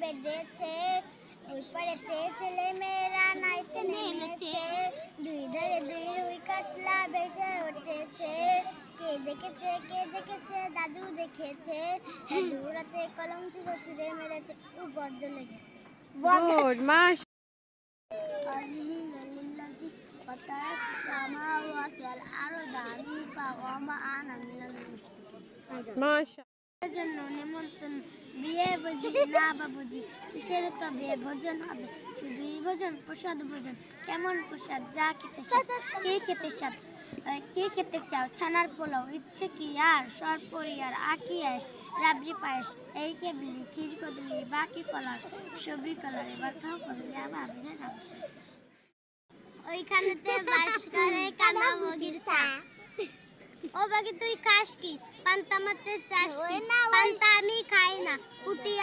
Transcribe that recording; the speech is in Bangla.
বেঁধেছে ওই পাড়েতে ছেলে মেয়েরা নাইতে নেমেছে দুই ধারে দুই রুই কাতলা ভেসে উঠেছে কে দেখেছে কে দেখেছে দাদু দেখেছে দাদু রাতে কলম ছিল ছুঁড়ে মেরেছে ও বদ্ধ লেগেছে গুড মাস জন্য নিমন্ত্রণ বিয়ে বুঝি, না বা বুঝি, কিসের তবে ভোজন হবে? শুধুই ভোজন, প্রসাদ ভোজন। কেমন প্রসাদ? যা খেতে কে খেতে স্বাদ? কে খেতে চাও? ছানার পোলাও। ইচ্ছে কি আর? সরপরি আর আকি আস রাবড়ি পায়েস। এই কেবলি ক্ষীর কদলি? বাকি ফলার সবরি কলার এবার তো ফজলি আবার ওইখানেতে বাস করে কানা বগির চা। ও বাকি তুই খাস কি? পান্তা মাছের চাষ পান্তা আমি খাই না। কুটি